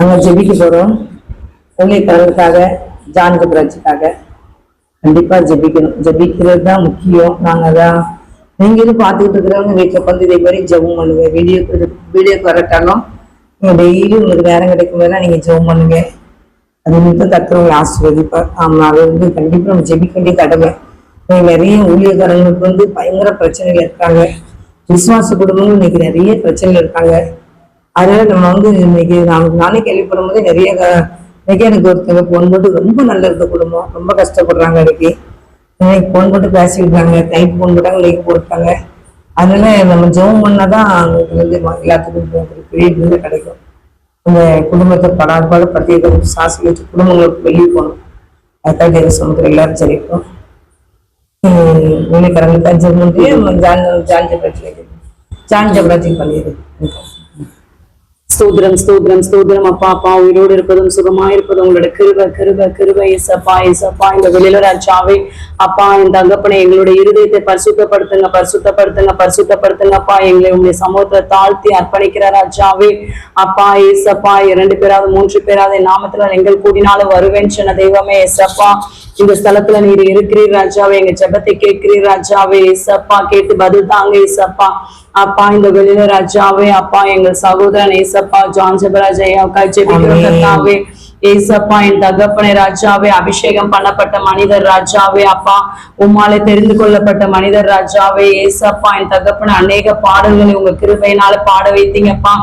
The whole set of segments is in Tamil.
நாங்க ஜெபிக்க போறோம். ஊழியக்காரர்களுக்காக ஜான்கு கபராஜுக்காக கண்டிப்பா ஜெபிக்கணும். ஜெபிக்கிறது தான் முக்கியம். நாங்க அதான் நீங்களும் பார்த்துக்கிட்டு இருக்கிறவங்க வீட்டில் உட்காந்து இதே மாதிரி ஜெபம் பண்ணுங்க. வீடியோ வீடியோக்கு வரட்டாலும் நீங்க டெய்லி உங்களுக்கு நேரம் கிடைக்கும் போதெல்லாம் நீங்க ஜெபம் பண்ணுங்க. அது மட்டும் கத்துறவங்களை ஆசீர்வதிப்பார். ஆமா அது வந்து கண்டிப்பா நம்ம ஜெபிக்க வேண்டிய கடமை. இன்னைக்கு நிறைய ஊழியக்காரங்களுக்கு வந்து பயங்கர பிரச்சனைகள் இருக்காங்க. விசுவாச குடும்பங்கள் இன்னைக்கு நிறைய பிரச்சனைகள் இருக்காங்க. அதனால நம்ம வந்து இன்னைக்கு நான் நானே கேள்விப்படும் போது நிறைய இன்னைக்கு எனக்கு ஒருத்தங்க போன் போட்டு ரொம்ப நல்லது குடும்பம். ரொம்ப கஷ்டப்படுறாங்க இன்னைக்கு. இன்னைக்கு போன் போட்டு பேசியிருக்காங்க. நைட் போன் போட்டாங்க லைக் போட்டாங்க. அதனால நம்ம ஜெபம் பண்ணாதான் அவங்களுக்கு வந்து எல்லாத்துக்கும் பெரிய விருது கிடைக்கும். இந்த குடும்பத்தை படாபாடு படுத்தி சாசி வச்சு குடும்பங்களுக்கு வெளியே போகணும். அதுக்காக தேவ சமுத்திரம் எல்லாரும் சரிக்கும் ஊழியக்காரங்களுக்கு அஞ்சு மூணு John John Jabaraj John Jabaraj பண்ணிடுது ஸ்தோத்திரம் ஸ்தோத்திரம் ஸ்தோத்திரம். அப்பா அப்பா உயிரோடு இருப்பதும் சுகமா இருப்பதும் உங்களோட கிருப கிருப கிருப. இசப்பா இசப்பா இந்த வெளியில ராஜாவே அப்பா இந்த தகப்பனை எங்களுடைய இருதயத்தை பரிசுத்தப்படுத்துங்க பரிசுத்தப்படுத்துங்க பரிசுத்தப்படுத்துங்கப்பா எங்களை உங்களுடைய சமூகத்தை தாழ்த்தி அர்ப்பணிக்கிற ராஜாவே அப்பா ஏசப்பா இரண்டு பேராவது மூன்று பேராவது நாமத்துல எங்கள் கூடினாலும் வருவேன் சொன்ன தெய்வமே ஏசப்பா. இந்த ஸ்தலத்துல நீர் இருக்கிறீர் ராஜாவே எங்க ஜெபத்தை கேட்கிறீர் ராஜாவே ஏசப்பா கேட்டு பதில் தாங்க ஏசப்பா. அப்பா இந்த வெளியில ராஜாவே அப்பா எங்கள் சகோதரன் ஏசப்பா ஜான் ஜெபராஜ் ஐயா ஜெபிக்கிறோம். கர்த்தாவே ஏசப்பா என் தகப்பனை ராஜாவே அபிஷேகம் பண்ணப்பட்ட மனிதர் ராஜாவே அப்பா உம்மாலே தெரிந்து கொள்ளப்பட்ட மனிதர் ராஜாவே ஏசப்பா என் தகப்பனை அநேக பாடல்களை உங்க கிருபையினால பாட வைத்தீங்கப்பா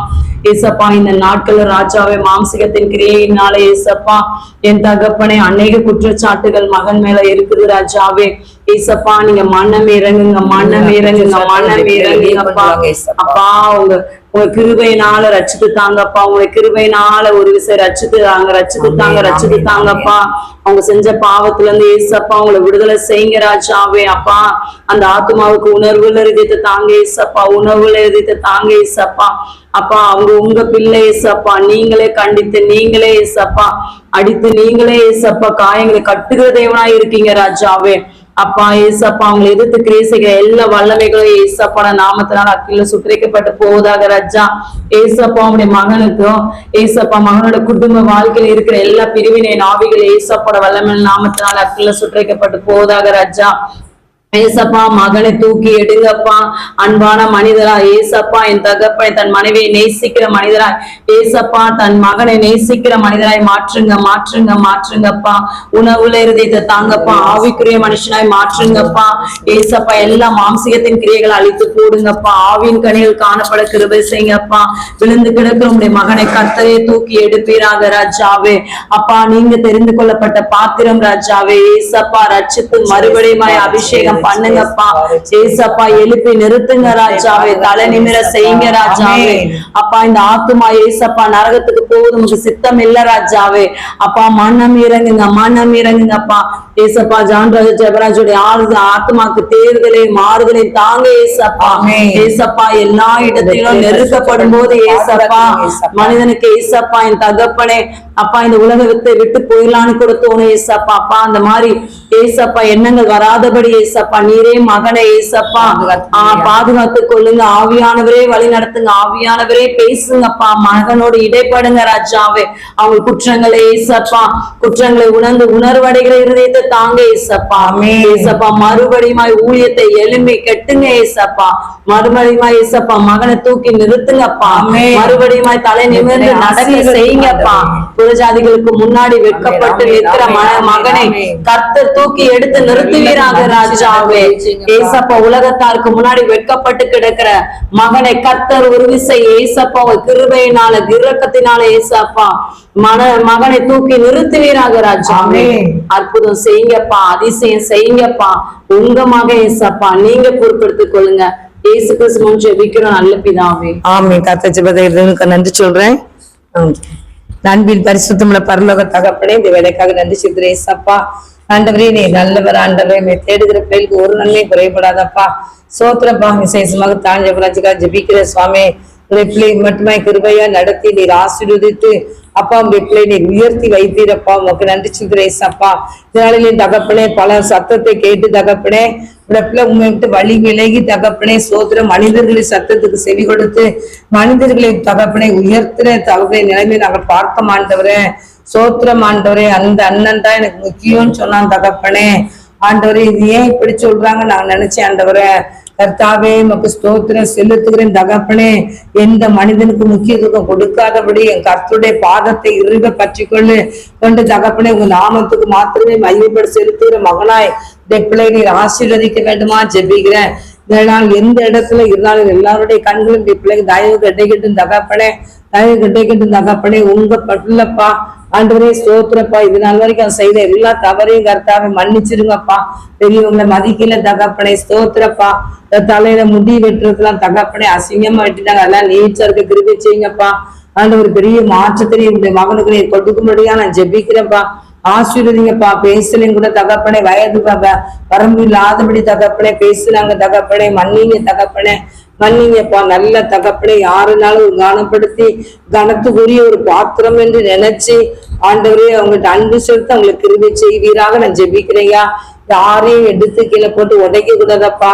ஏசப்பா இந்த நாட்கள் ராஜாவே மாம்சிகத்தின் கிரியையினால ஏசப்பா என் தகப்பனை அநேக குற்றச்சாட்டுகள் மகன் மேல இருக்குது ராஜாவே. ஏசப்பா நீங்க மன்னம் இறங்குங்க மன்னம் இறங்குங்க மன்னம் இறங்குங்கப்பா. அப்பா உங்க உங்க கிருபையினால ரச்சித்து தாங்கப்பா. உங்க கிருபையினால ஒரு விஷயம் ரச்சித்து தாங்க ரச்சித்து தாங்க ஆமென், தாங்கப்பா. அவங்க செஞ்ச பாவத்துல இருந்து ஏசப்பா அவங்களை விடுதலை செய்யுங்க ராஜாவே. அப்பா அந்த ஆத்மாவுக்கு உணர்வுல இருதயத்தை தாங்க ஏசப்பா. உணர்வுல இருதயத்தை தாங்க ஏசப்பா. அப்பா அவங்க உங்க பிள்ளை ஏசப்பா. நீங்களே கண்டித்து நீங்களே ஏசப்பா. அடித்து நீங்களே ஏசப்பா. காயங்களை கட்டுகிற தேவனா இருக்கீங்க ராஜாவே. அப்பா ஏசப்பா அவங்களை எதிர்த்து கிரேசிக்கிற செய்கிற எல்லா வல்லமைகளும் ஏசப்பான நாமத்தினால் அக்கில சுத்திரிக்கப்பட்டு போவதாக ராஜா. ஏசப்பா அவனுடைய மகனுக்கும் ஏசப்பா மகனோட குடும்ப வாழ்க்கையில் இருக்கிற எல்லா பிரிவினை நாவிகள் ஏசப்பட வல்லமை நாமத்தினால் அக்கில சுற்றிக்கப்பட்டு போவதாக ராஜா. ஏசப்பா மகனை தூக்கி எடுங்கப்பா. அன்பான மனிதரா ஏசப்பா என் தகப்பனை தன் மனைவியை நேசிக்கிற மனிதராய். ஏசப்பா தன் மகனை நேசிக்கிற மனிதராய் மாற்றுங்க மாற்றுங்க மாற்றுங்கப்பா. உணவுல இருதயத்தை தாங்கப்பா. ஆவிக்குரிய மனுஷனாய் மாற்றுங்கப்பா. ஏசப்பா எல்லா மாம்சிகத்தின் கிரியைகளை அழித்து போடுங்கப்பா. ஆவின் கனிகள் காணப்பட கிருபை செய்யுங்கப்பா. விழுந்து கிடக்கிற உடைய மகனை கர்த்தரை தூக்கி எடுப்பீராக ராஜாவே. அப்பா நீங்க தெரிந்து கொள்ளப்பட்ட பாத்திரம் ராஜாவே. ஏசப்பா ரச்சித்து மறுபடியுமாய் அபிஷேகம் பண்ணுங்கப்பா. ஏசப்பா எழுப்பி நிறுத்துங்க ராஜாவே. தலை நிமிர செய்யுங்க ராஜாவே. அப்பா இந்த ஆத்துமா ஏசப்பா நரகத்துக்கு போகுது உமக்கு சித்தம் இல்ல ராஜாவே. அப்பா மன்னம் இறங்குங்க மன்னம் இறங்குங்கப்பா. ஏசப்பா ஜான்ராஜ ஜெபராஜுடைய ஆறுதல் ஆத்மாக்கு தேர்தலை மாறுதலை தாங்க ஏசப்பா. ஏசப்பா எல்லா இடத்திலும் நெருக்கப்படும் போது ஏசப்பா. மனிதனுக்கு ஏசப்பா என் தகப்பனே அப்பா இந்த உலகத்தை விட்டு போயிடலான்னு கூட தோணும் ஏசப்பா. அப்பா அந்த மாதிரி ஏசப்பா எண்ணங்கள் வராதபடி ஏசப்பா. நீரே மகனை ஏசப்பா. ஆ, பாதுகாத்துக் கொள்ளுங்க. ஆவியானவரே வழி நடத்துங்க. ஆவியானவரே பேசுங்கப்பா. மகனோடு இடைப்படுங்க ராஜாவே. அவங்க குற்றங்களை ஏசப்பா குற்றங்களை உணர்ந்து உணர்வடைகிற இருதயத்தை தாங்க ஏசப்பா. ஏசப்பா மறுபடியுமாய் ஊழியத்தை எலும்பி கெட்டுங்க ஏசப்பா மறுபடியுமாய் ஏசப்பா மகனை தூக்கி நிறுத்துங்கப்பா. மறுபடியுமாய் தலை நிமிர்ந்து நடக்க செய்யுங்கப்பா. புறஜாதிகளுக்கு முன்னாடி வெட்கப்பட்டு நிற்கிற மகனை. கர்த்தர் தூக்கி எடுத்து நிறுத்துவீராக ராஜாவே ஏசப்பா உலகத்தாருக்கு முன்னாடி வெட்கப்பட்டு கிடக்கிற மகனை கர்த்தர் ஒரு விசை கிருபையினால கிரக்கத்தினால ஏசப்பா மன மகனை தூக்கி நிறுத்துவீராக ராஜாவே ஆமென். அற்புதம் செய்யுங்கப்பா அதிசயம் செய்யுங்கப்பா. உங்க மக ஏசப்பா நீங்க பொறுப்பெடுத்துக் கொள்ளுங்க. இயேசு கிறிஸ்து முன் ஜெபிக்கிறோம் நல்ல பிதாவே. ஆமே கத்த ஜெபதற்கு நன்றி சொல்றேன். நண்பின் அன்பின் பரிசுத்தமுள்ள பரலோக தகப்பனே இந்த வேலைக்காக நன்றி சொல்கிறேன் ஏசப்பா. ஆண்டவரே நீ நல்லவர் ஆண்டவரே நீ தேடுகிற பிள்ளைகளுக்கு ஒரு நன்மை குறைபடாதப்பா. சோத்திரப்பா விசேஷமாக தாழ்ந்த தாஞ்சபராஜுக்கா ஜெபிக்கிற சுவாமி உடைய பிள்ளை மட்டுமே கிருபையா நடத்தி நீர் ஆசீர்வதித்து அப்பா உங்க பிள்ளை உயர்த்தி வைத்தீரப்பா உமக்கு நன்றி சொல்கிறேன் ஏசப்பா இதனாலே தகப்பனே பல சத்தத்தை கேட்டு தகப்பனே உடைய உண்மை விட்டு வழி விலகி தகப்பனே சோதர மனிதர்களின் சத்தத்துக்கு செவி கொடுத்து மனிதர்களை தகப்பனை உயர்த்தின தகப்பனை நிலைமை நாங்கள் பார்க்க மாட்டவரே சோத்திரம் ஆண்டவரே அந்த அண்ணன் தான் எனக்கு முக்கியம்னு சொன்னான் தகப்பனே. ஆண்டவரே இது ஏன் இப்படி சொல்றாங்க? நான் நினைச்சேன் ஆண்டவரே கர்த்தாவே உமக்கு ஸ்தோத்திரம் செலுத்துகிறேன் தகப்பனே. எந்த மனிதனுக்கு முக்கியத்துவம் கொடுக்காதபடி என் கர்த்தருடைய பாதத்தை இருக பற்றிக்கொள்ளு கொண்டு தகப்பனே உங்க நாமத்துக்கு மாத்திரமே மையப்பட செலுத்துகிற மகனாய். இந்த பிள்ளை நீர் ஆசீர்வதிக்க வேண்டுமா? ஜெபிக்கிறேன். இதனால் எந்த இடத்துல இருந்தாலும் எல்லாருடைய கண்களும் இந்த பிள்ளைக்கு தயவு கிடைக்கட்டும் தகப்பனே. தயவு கிடைக்கட்டும் தகப்பனே. உங்க பட்டுலப்பா ஆண்டவரே ஸ்தோத்திரப்பா. இது நாள் வரைக்கும் செய்த எல்லா தவறையும் கர்த்தாவை மன்னிச்சிருங்கப்பா. பெரியவங்களை மதிக்கல தகப்பனை ஸ்தோத்திரப்பா. தலையில முடி வெட்டுறதுலாம் தகப்பனே அசிங்கமா வெட்டிட்டாங்க அதெல்லாம் நீச்சா இருக்க கிருபை செய்யுங்கப்பா. ஆண்டவர் பெரிய மாற்றத்தை இந்த மகனுக்கு நீ கொடுக்கும்படியா நான் ஜெபிக்கிறேன்ப்பா. ஆசீர்வதிங்கப்பா. பேசலையும் கூட தகப்பனே வயது வரம்பு இல்லாதபடி தகப்பனே பேசுனாங்க தகப்பனே மன்னிங்க தகப்பனே. மன்னிங்கப்பா நல்ல தகப்பனை யாருனாலும் கனப்படுத்தி கனத்துக்குரிய ஒரு பாத்திரம் என்று நினைச்சு ஆண்டவரே அவங்ககிட்ட அன்பு செலுத்த அவங்களுக்கு கிருமி செய்வீராக நான் ஜெபிக்கிறேயா யாரையும் எடுத்து கீழே போட்டு உடைக்க கூடாதப்பா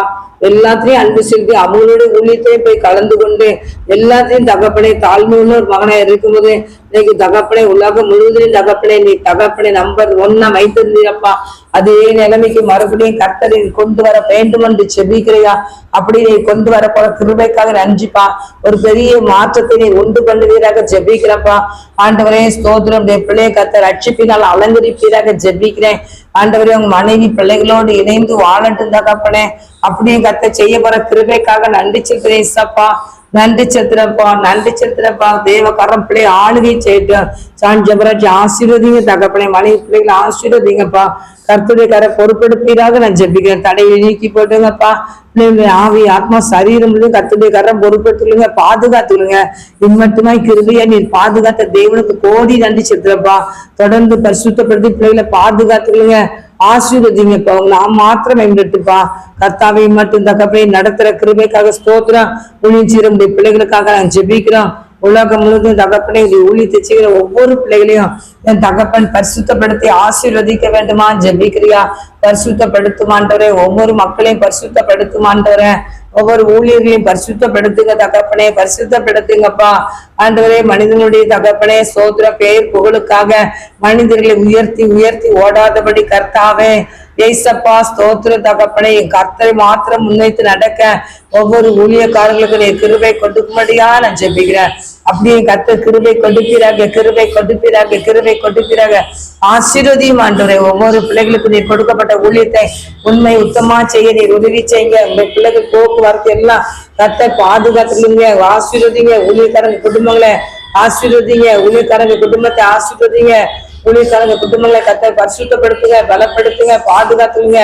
எல்லாத்தையும் அன்பு செலுத்தி அவங்களோட ஊழியத்தையும் போய் கலந்து கொண்டு எல்லாத்தையும் தகப்பனை தாழ்மையுள்ள ஒரு மகனா இருக்கும்போது இன்னைக்கு தகப்பனை உலகம் முழுவதும் தகப்பனை நீ தகப்பனை நம்பர் ஒன்னா வைத்திருந்தீரப்பா. அதே நிலைமைக்கு மறுபடியும் கர்த்தரை கொண்டு வர வேண்டும் என்று செபிக்கிறையா? அப்படி நீ கொண்டு வர போற கிருபைக்காக நன்றிப்பா. ஒரு பெரிய மாற்றத்தை நீ உண்டு பண்ணுவீராக ஜெபிக்கிறப்பா. ஆண்டவரே ஸ்தோத்திரம். பிள்ளைய கத்த ரட்சிப்பினால் அலங்கரிப்பீராக ஜெபிக்கிறேன். ஆண்டவரே உங்க மனைவி பிள்ளைகளோடு இணைந்து வாழட்டும் தகப்பனே. அப்படியே கத்த செய்ய போற கிருபைக்காக நன்றி செல்கிறேன் இசப்பா. நன்றி சத்திரப்பா நன்றி சத்திரப்பா தேவ கரம் பிள்ளை ஆளுகை செய்யட்டும் சான் ஜபராஜ் ஆசீர்வதிங்க தகப்பனே மனைவி பிள்ளைகளை ஆசீர்வதிங்கப்பா. கர்த்துடைய கரை பொறுப்பெடுப்பீராக நான் ஜெபிக்கிறேன். தடையை நீக்கி போட்டுங்கப்பா. பிள்ளைங்க ஆவி ஆத்மா சரீரம் கத்துடைய கர்த்தருடைய கரம் பொறுப்பெடுத்துலுங்க பாதுகாத்துலுங்க இம்மட்டுமாய் கிருபையா நீர் பாதுகாத்த தேவனுக்கு கோடி நன்றி செலுத்துறப்பா. தொடர்ந்து பரிசுத்தப்படுத்தி பிள்ளைகளை பாதுகாத்துக்கொள்ளுங்க. ஆசீர்வதிங்கப்பா உங்களை நான் மாத்திரம் மேம்பட்டுப்பா கர்த்தாவை மட்டும் தகப்பை நடத்துற கிருபைக்காக ஸ்தோத்திரம். ஒளிஞ்சீர பிள்ளைகளுக்காக நான் ஜெபிக்கிறோம். உலகம் முழுவதும் தகப்பனை இப்படி ஊழித்து செய்கிற ஒவ்வொரு பிள்ளைகளையும் என் தகப்பன் பரிசுத்தப்படுத்தி ஆசீர்வதிக்க வேண்டுமா? ஜெபிக்கிறியா? பரிசுத்தப்படுத்துமான்றவரே ஒவ்வொரு மக்களையும் பரிசுத்தப்படுத்துமான்றவரே ஒவ்வொரு ஊழியர்களையும் பரிசுத்தப்படுத்துங்க தகப்பனே பரிசுத்தப்படுத்துங்கப்பா. ஆண்டவரே மனிதனுடைய தகப்பனே சோதர பெயர் புகழுக்காக மனிதர்களை உயர்த்தி உயர்த்தி ஓடாதபடி கர்த்தாவே. ஏசப்பா ஸ்தோத்திர தகப்பனை என் கர்த்தரை மாத்திரம் முன்வைத்து நடக்க ஒவ்வொரு ஊழியக்காரர்களுக்கு நீ கிருபை கொடுக்கும்படியா நான் ஜெபிக்கிறேன். அப்படியே கத்த கிருபை கொடுப்பீராக கிருபை கொடுப்பீராக கிருபை கொடுப்பீராக. ஆசீர்வதியும் ஆண்டவரே ஒவ்வொரு பிள்ளைகளுக்கு நீ கொடுக்கப்பட்ட ஊழியத்தை உண்மை உத்தமா செய்ய நீர் உதவி செய்யுங்க. உங்க பிள்ளைகள் போக்குவரத்து எல்லாம் கர்த்தர் பாதுகாத்துலீங்க ஆசீர்வதிங்க ஊழியக்காரங்க குடும்பங்களை ஆசீர்வதிங்க ஊழியக்காரங்க குடும்பத்தை ஆசீர்வதிங்க. ஊழியக்காரங்க குடும்பங்களை கத்த பரிசுத்தப்படுத்துங்க பலப்படுத்துங்க பாதுகாத்துங்க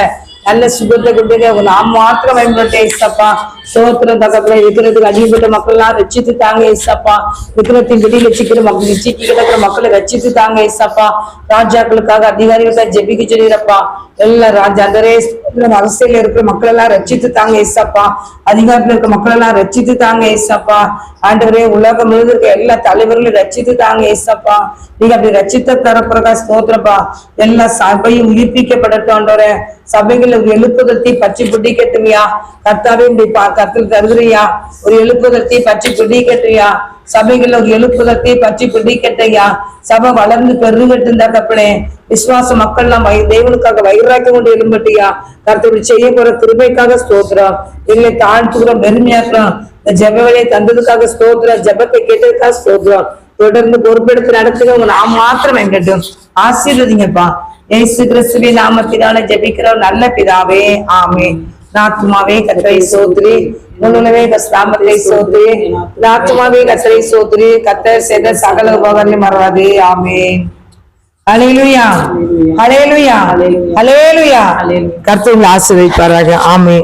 நல்ல சுகத்தை கொடுங்க நாம் மாத்திரம் பயன்படுத்த இசப்பா சோத்திர தகப்பல இருக்கிறதுக்கு அடிபட்ட மக்கள் எல்லாம் ரச்சித்து தாங்க இசப்பா விக்கிரத்தின் வெளியில சிக்கிற மக்கள் சிக்கி கிடக்கிற மக்களை ரச்சித்து தாங்க இசப்பா ராஜாக்களுக்காக அதிகாரிகளுக்காக ஜெபிக்க சொல்லிடுறப்பா எல்லா ராஜா அதரே அரசியல இருக்கிற மக்கள் எல்லாம் ரச்சித்து தாங்க இசப்பா அதிகாரத்துல இருக்க மக்கள் எல்லாம் ரச்சித்து தாங்க இசப்பா ஆண்டவரே உலகம் முழுது இருக்க எல்லா தலைவர்களும் ரச்சித்து தாங்க இசப்பா நீங்க அப்படி ரச்சித்த தரப்புறக்கா ஸ்தோத்திரப்பா எல்லா சபையும் உயிர்ப்பிக்கப்படட்டும் சபைகள்ல சபைகள் ஒரு எழுப்புதத்தை பச்சை பிடிக்கட்டுமியா கர்த்தாவே இப்படி கத்தில் தருகிறியா? ஒரு எழுப்புதத்தை பச்சை பிடிக்கட்டுயா சபைகள் ஒரு எழுப்புதத்தை பற்றி பிடிக்கட்டையா சபை வளர்ந்து பெருகட்டும் தகப்பனே விசுவாச மக்கள் எல்லாம் தேவனுக்காக வயிறாக்கி கொண்டு எழும்பட்டியா கர்த்தர் செய்ய போற கிருபைக்காக ஸ்தோத்திரம். எங்களை தாழ்த்துக்கிறோம் பெருமையாக்குறோம் இந்த ஜெப வேலையை தந்ததுக்காக ஸ்தோத்திரம். ஜெபத்தை கேட்டதுக்காக ஸ்தோத்திரம். தொடர்ந்து பொறுப்பெடுத்து நடத்துங்க உங்க நாம் மாத்திரம் எங்கட்டும் ஆசீர்வதிங்கப்பா. ஏசு கிறிஸ்துவின் நாமத்தினால ஜெபிக்கிறோம். நல்ல பிதாவே ஆமே நாத்துமாவே கத்தரை சோத்ரி முன்னுலவே நாமத்தை சோத்ரி நாத்துமாவே கத்தரை சோத்ரி கத்தர் செய்த சகல உபகரணம் மறவாதே ஆமே அலையிலுயா அலையிலுயா அலையிலுயா கர்த்தர் ஆசீர்வதிப்பாராக ஆமே